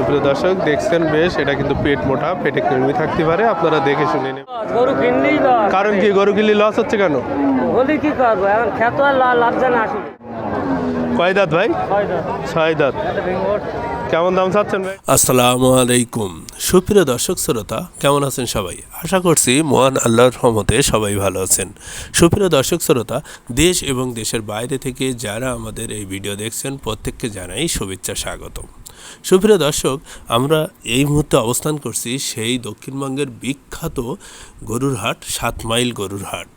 সুপ্রিয় দর্শক দেখছেন বেশ এটা কিন্তু পেট মোটা পেটে কৃমি থাকতে পারে আপনারা দেখে শুনে নেবেন গরু কিনলেই কারণ কি গরু কিনলে লস হচ্ছে কেন? হলে কি করব? এখন খেত লাভ জানা আসলে। কয় দাঁত ভাই? ছয় দাঁত। এটা ভেঙে পড়ছে। কেমন দাম চাচ্ছেন ভাই? আসসালামু আলাইকুম। সুপ্রিয় দর্শক শ্রোতা কেমন আছেন সবাই? আশা করছি মহান আল্লাহর রহমতে সবাই ভালো আছেন। সুপ্রিয় দর্শক শ্রোতা দেশ এবং দেশের বাইরে থেকে যারা আমাদের এই ভিডিও দেখছেন প্রত্যেককে জানাই শুভেচ্ছা স্বাগতম। সুপ্রিয় দর্শক, আমরা এই মুহূর্তে অবস্থান করছি সেই দক্ষিণবঙ্গের বিখ্যাত গরুর হাট সাত মাইল গরুর হাট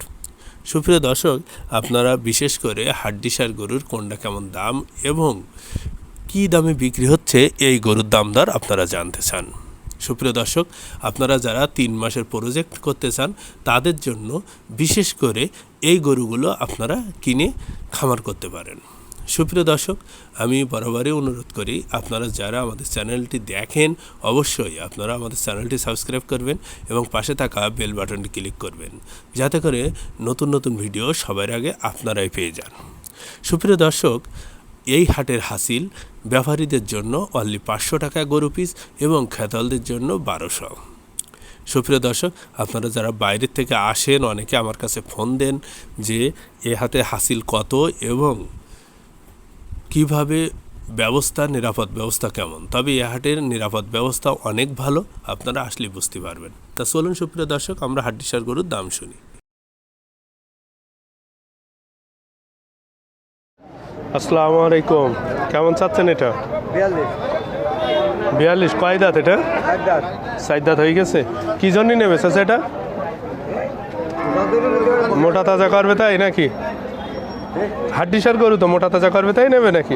সুপ্রিয় দর্শক, আপনারা বিশেষ করে হাড্ডিসার গরুর কোনটা কেমন দাম এবং কি দামে বিক্রি হচ্ছে, এই গরুর দাম দর আপনারা জানতে চান। সুপ্রিয় দর্শক, আপনারা যারা তিন মাসের প্রজেক্ট করতে চান, তাদের জন্য বিশেষ করে এই গরুগুলো আপনারা কিনে খামার করতে পারেন। সুপ্রিয় দর্শক, আমি বরাবরই অনুরোধ করি আপনারা যারা আমাদের চ্যানেলটি দেখেন, অবশ্যই আপনারা আমাদের চ্যানেলটি সাবস্ক্রাইব করবেন এবং পাশে থাকা বেল বাটনটি ক্লিক করবেন, যাতে করে নতুন নতুন ভিডিও সবার আগে আপনারাই পেয়ে যান। সুপ্রিয় দর্শক, এই হাটের হাসিল ব্যাপারীদের জন্য অনলি পাঁচশো টাকা গরু পিস এবং খেতালদের জন্য বারোশো। সুপ্রিয় দর্শক, আপনারা যারা বাইরের থেকে আসেন, অনেকে আমার কাছে ফোন দেন যে, এ হাতে হাসিল কত এবং কীভাবে ব্যবস্থা নিরাপদ ব্যবস্থা কেমন? তবে এ হাটের নিরাপদ ব্যবস্থা অনেক ভালো আপনারা আসলে বুঝতে পারবেন। তা চলুন সুপ্রিয় দর্শক আমরা হাড্ডিসার গরুর দাম শুনি। আসসালামু আলাইকুম। কেমন চাচ্ছেন এটা? বিয়াল্লিশ। কয় দাঁত এটা? সাইড দাঁত। হয়ে গেছে। কি জন্য নেবে চাচা এটা মোটা তাজা করবে তাই নাকি? হাড্ডিসার গরু তো মোটা তাজা করবে তাই নেবে নাকি?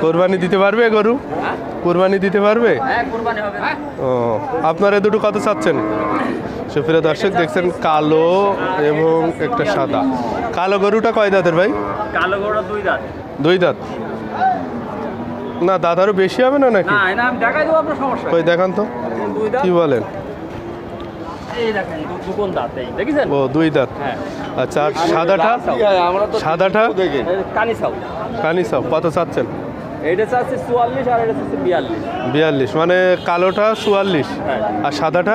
কোরবানি দিতে পারবে গরু? কোরবানি দিতে পারবে? হ্যাঁ ও আপনারা দুটো কত চাচ্ছেন? সুপ্রিয় দর্শক দেখছেন কালো এবং একটা সাদা। কালো গরুটা কয় দাঁতের ভাই? কালো গরুটা দুই দাঁত। দুই দাঁত। না দাঁত আরও বেশি হবে না নাকি? না এটা আমি দেখাই দেবো আপনার সমস্যা কই দেখান তো। কি বলেন এই দেখেন দু- দুকোন দাঁত এই দেখেছেন ও দুই দাঁত। হ্যাঁ। আচ্ছা আর সাদাটা? সাদাটা? কানি সব কত চাচ্ছেন? বিয়াল্লিশ। মানে কালোটা চুয়াল্লিশ। হ্যাঁ। আর সাদাটা?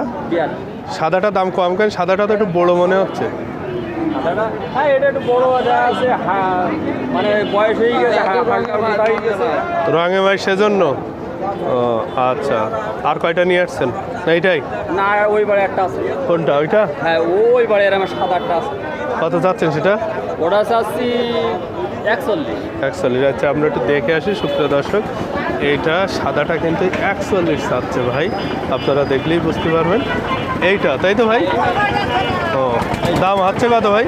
সাদাটা দাম কম কেন সাদাটা তো একটু বড় মনে হচ্ছে। হ্যাঁ হ্যাঁ মানে হয়ে হয়ে রঙে ভাই সেজন্য? ও আচ্ছা। আর কয়টা নিয়ে আসছেন? না এইটাই না ওইবারে একটা আছে। কোনটা ওইটা? হ্যাঁ ওই বারে আমার সাত আটটা আছে। কত চাচ্ছেন সেটা? ওটা চাচ্ছি একচল্লিশ। একচল্লিশ আচ্ছা আমরা একটু দেখে আসি সুপ্রিয় দর্শক। এইটা সাদাটা কিন্তু একচল্লিশ চাচ্ছে ভাই। আপনারা দেখলেই বুঝতে পারবেন। এইটা তাই তো ভাই? ও দাম হচ্ছে কত ভাই?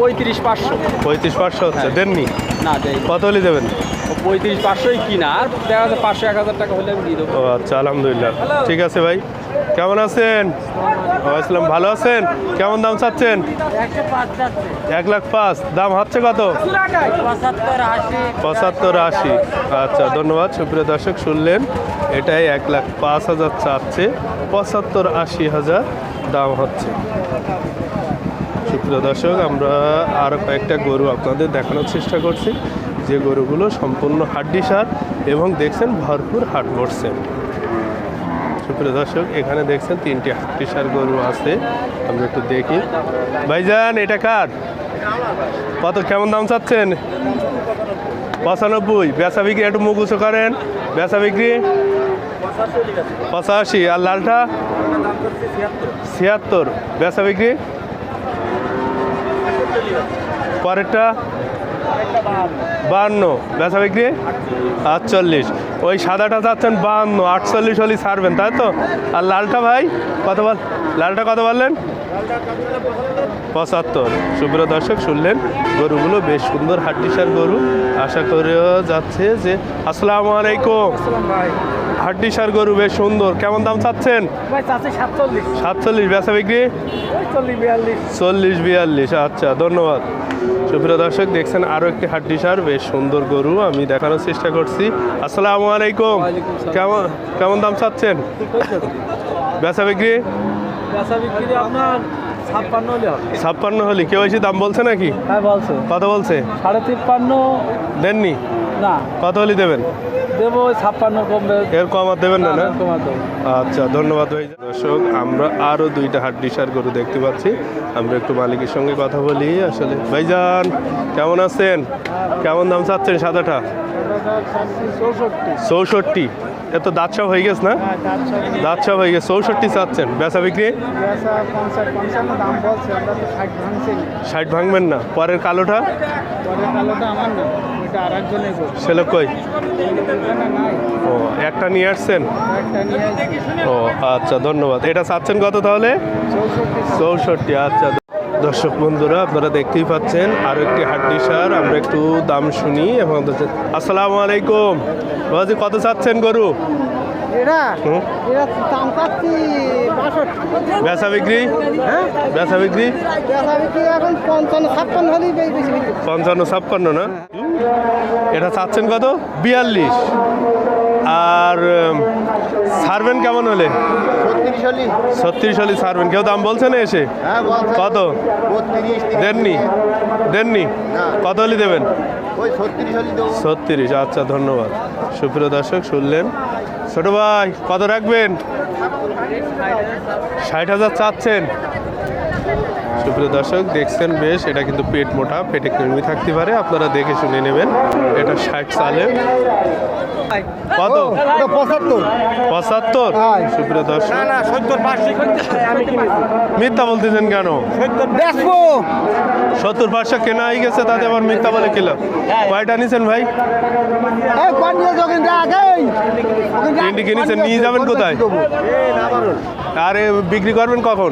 পঁয়ত্রিশ পাঁচশো। পঁয়ত্রিশ পাঁচশো হচ্ছে দেননি? না দেয় কত হলে দেবেন? পঁয়ত্রিশ পাঁচশোই কিনা আর দেখা যাচ্ছে পাঁচশো এক হাজার টাকা হলে আমি দিয়ে দেবো। ও আচ্ছা আলহামদুলিল্লাহ। ঠিক আছে ভাই কেমন আছেন? আসসালাম ভালো আছেন? কেমন দাম চাচ্ছেন? এক লাখ পাঁচ দাম হচ্ছে কত? পঁচাত্তর আশি। আচ্ছা ধন্যবাদ সুপ্রিয় দর্শক শুনলেন এটাই এক লাখ পাঁচ হাজার চাচ্ছে পঁচাত্তর আশি হাজার দাম হচ্ছে। সুপ্রিয় দর্শক, আমরা আরও কয়েকটা গরু আপনাদের দেখানোর চেষ্টা করছি। যে গরুগুলো সম্পূর্ণ হাড্ডি সার এবং দেখছেন ভরপুর হাট বসছে। সুপ্রিয় দর্শক, এখানে দেখছেন তিনটি হাড্ডি সার গরু আছে। আমরা একটু দেখি। ভাইজান, এটা কার? কত, কেমন দাম চাচ্ছেন? পঁচানব্বই। বেচা বিক্রি একটু মুখ উঁচু করেন। বেচা বিক্রি? পঁচাশি। আর লালটা? ছিয়াত্তর। বেচা বিক্রি? পরেরটা? বাহান্ন। বেচা বিক্রি আটচল্লিশ। ওই সাদাটা চাচ্ছেন বাহান্ন, আটচল্লিশ হলেই ছাড়বেন, তাই তো? আর লালটা ভাই, কত বল লালটা কত বললেন? পঁচাত্তর। সুপ্রিয় দর্শক, শুনলেন? গরুগুলো বেশ সুন্দর হাড্ডিসার গরু। আশা করেও যাচ্ছে যে আসসালামু আলাইকুম। হাড্ডিসার গরু বেশ সুন্দর। কেমন দাম চাচ্ছেন? সাতচল্লিশ। বেচা বিক্রি? চল্লিশ বিয়াল্লিশ। আচ্ছা ধন্যবাদ। সুপ্রিয় দর্শক দেখছেন আরও একটি হাড্ডিসার বেশ সুন্দর গরু আমি দেখানোর চেষ্টা করছি। আসসালামু আলাইকুম। কেমন কেমন দাম চাচ্ছেন? বেচা বিক্রি? বেচা বিক্রি আপনার ছাপ্পান্ন হলে কেউ এসে দাম বলছে নাকি? হ্যাঁ কত বলছে? সাড়ে তিপ্পান্ন। দেননি? না। কত হলে দেবেন? দেবো ছাপ্পান্ন কমবে এর কম আর দেবেন না না আচ্ছা ধন্যবাদ ভাই। দর্শক আমরা আরও দুইটা হাড্ডি সার গরু দেখতে পাচ্ছি। আমরা একটু মালিকের সঙ্গে কথা বলি আসলে। ভাইজান কেমন আছেন? কেমন দাম চাচ্ছেন সাদাটা? চৌষট্টি। এত দাঁত সব হয়ে গেছে না? দাঁত সব হয়ে গেছে। চৌষট্টি চাচ্ছেন। বেচা বিক্রি? ষাট ভাঙবেন না। পরের কালোটা? সেলো কই? ও একটা নিয়ে আসছেন। ও আচ্ছা ধন্যবাদ। এটা চাচ্ছেন কত তাহলে? চৌষট্টি। আচ্ছা দর্শক বন্ধুরা আপনারা দেখতেই পাচ্ছেন আরও একটি হাড্ডি সার। আমরা একটু দাম শুনি এবং আসসালামু আলাইকুম। বাবাজি কত চাচ্ছেন গরু? বেচা বেচা বিক্রি। পঞ্চান্ন ছাপ্পান্ন না? এটা চাচ্ছেন কত? বিয়াল্লিশ। আর ছাড়বেন কেমন হলে? ছত্রিশ হলি। ছাড়বেন কেউ দাম বলছে না এসে? হ্যাঁ কত? দেননি? দেননি? কত হলে দেবেন? ছত্রিশ আচ্ছা ধন্যবাদ। সুপ্রিয় দর্শক শুনলেন? ছোট ভাই কত রাখবেন? ষাট হাজার চাচ্ছেন। সুপ্রিয় দর্শক দেখছেন বেশ এটা কিন্তু পেট মোটা পেটে কৃমি থাকতে পারে আপনারা দেখে শুনে নেবেন। এটা ষাট সালে। কত? পঁচাত্তর। পঁচাত্তর। সুপ্রিয় দর্শক। মিথ্যা বলতেছেন কেন? সত্তর পাঁচশো। কেনা হয়ে গেছে তাতে আবার মিথ্যা বলে কিলো কয়টা নিছেন ভাই? কিনেছেন নিয়ে যাবেন কোথায়? আরে বিক্রি করবেন কখন?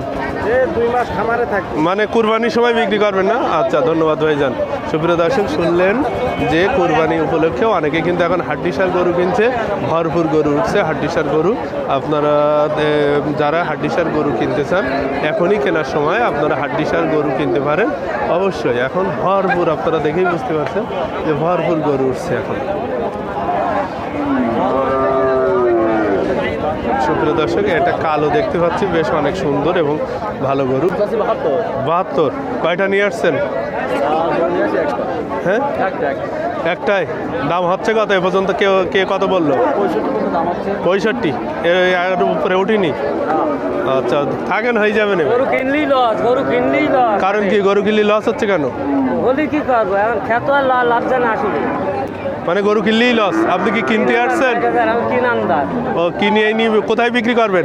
মানে কুরবানির সময় বিক্রি করবেন না? আচ্ছা ধন্যবাদ ভাইজান। সুপ্রিয় দর্শক, শুনলেন যে কুরবানি উপলক্ষে অনেকে কিন্তু এখন হাড্ডিসার গরু কিনছে, ভরপুর গরু উঠছে, হাড্ডিসার গরু। আপনারা যারা হাড্ডিসার গরু কিনতে চান, এখনই কেনার সময় আপনারা হাড্ডিসার গরু কিনতে পারেন। অবশ্যই, এখন ভরপুর, আপনারা দেখেই বুঝতে পারছেন যে ভরপুর গরু উঠছে এখন সুপ্রিয় দর্শক এটা কালো দেখতে পাচ্ছি বেশ অনেক সুন্দর এবং ভালো গরু। বাহাত্তর কয়টা নিয়ে আসছেন? হ্যাঁ? একটাই। দাম হচ্ছে কত? এ পর্যন্ত কেউ কে কত বলল? পঁয়ষট্টি। এর উপরে উঠিনি? আচ্ছা থাকেন হয়ে যাবে এবার। গরু কিনলেই লস গরু কিনলেই লস কারণ কি গরু কিনলে লস হচ্ছে কেন? বলি কি করব? এখন খেত আর লাভ জানা আসলে। মানে গরু কিনলেই লস আপনি কি কিনতে আসছেন? ও, কিনে নিয়ে কোথায় বিক্রি করবেন?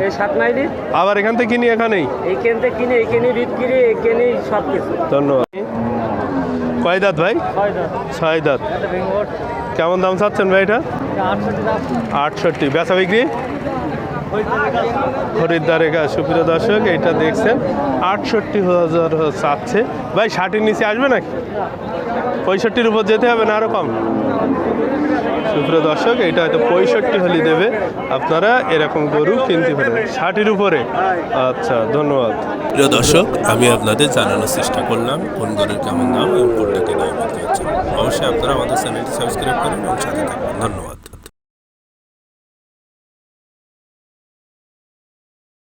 আবার এখান থেকে কিনি এখানেই? কিনে সব কিছু ধন্যবাদ। কয় দাঁত ভাই? ছয় দাঁত। কেমন দাম চাচ্ছেন ভাই এটা? আটষট্টি। বেচা বিক্রি? খরিদ্দারে সুপ্রিয় দর্শক এটা দেখছেন। আটষট্টি হাজার চাচ্ছে। ভাই, ষাটের নিচে আসবে নাকি? পঁয়ষট্টির উপর যেতে হবে না আরও কম? সুপ্রিয় দর্শক এটা হয়তো পঁয়ষট্টি হলে দেবে। আপনারা এরকম গরু কিনতে পারেন ষাটির উপরে। আচ্ছা ধন্যবাদ। প্রিয় দর্শক, আমি আপনাদের জানানোর চেষ্টা করলাম, কোন গরুর কেমন দাম এবং কোনটা কেনা অবশ্যই আপনারা আমাদের চ্যানেলটি সাবস্ক্রাইব করুন এবং সাথে থাকবেন ধন্যবাদ।